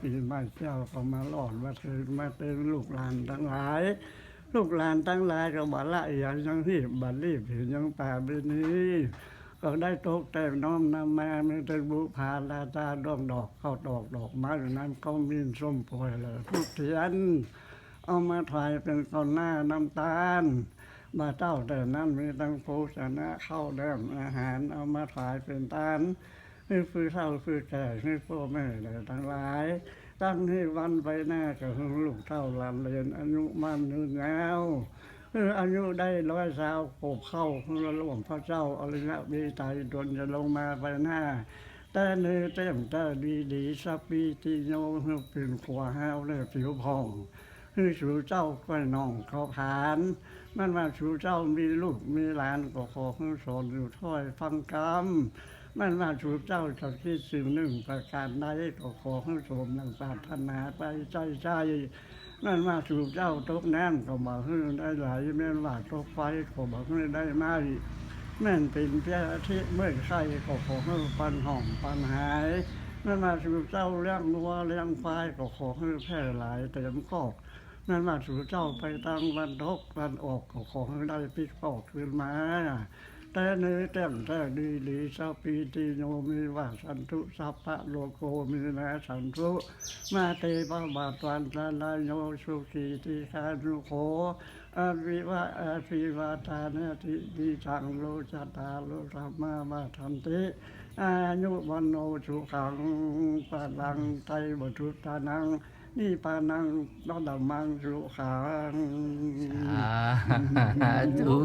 ปีใหม่เจ้าก็มาหลอดมาเถิดมาเตือนลูกหลานทั้งหลาย ลูกหลานทั้งหลายก็บอกละอย่างยังที่บัดรีบถึงยังป่าเบนี้ก็ได้ตกแต่งน้อมนำมามีแต่บุพาลาตาดวงดอกเข้าดอกดอกไม้อยู่นั้นก็มีส้มโปรยเลยทุกเทียน เอามาถ่ายเป็นก้อนหน้าน้ำตาลมาเจ้าแต่นั้นมีตั้งโภชนะเข้าแดมอาหารเอามาถ่ายเป็นตา นนี่คือเท่าคือแก่นี่พ่อแม่เลยทั้งหลาย ตั้งให้วันไปหน้ากับลูกเท่าหลานเรียนอายุมันยืนยาวอายุได้ร้อยสาวโขบเข้าคือหลวงพระเจ้าอริยวิไตยดนจะลงมาไปหน้าแต่เนื้อเต็มแต่ดีดีสัพปีติโยคือเป็นขวาห้าวเลยผิวพองคือชูเจ้าก็น้องเขาผ่าน มันว่าชูเจ้ามีลูกมีหลานก็ขอให้สอนอยู่ถ้อยฟังกรรม มันว่าชูเจ้าจะคิดสิ่งหนึ่งประการใดก็ขอให้สมนังปรารถนาไปใจใจนั่นว่าชูเจ้าตกน้ำก็บอกให้ได้หลายแม่นว่าตกไฟก็บอกให้ได้ไหมแม่นเป็นเพียที่เมื่อใครก็ขอให้ปันหองปันหายนั่นมาสู่เจ้าเลี้ยงวัวเลี้ยงควายก็ขอให้แพร่หลายเต็มคอกนั่นมาสู่เจ้าไปทางวันทกวันออกก็ขอให้ได้พิกออกขึ้นมา แต่เนื้อเต็มแต่ดีดีสัพปีติโยมีว่าสันตุสัพพะโลโกมีนาสันตุมาเตปะบาตวันตาลายโยสุขีติคานุโขอาวิวะอาภิวาทานาทิดีทังโลจตาโลธรรมามาทันติอายุวันโนสุขังปาลังไตบุตรุตานังนี่ปานังนอดมังสุขังสาธุ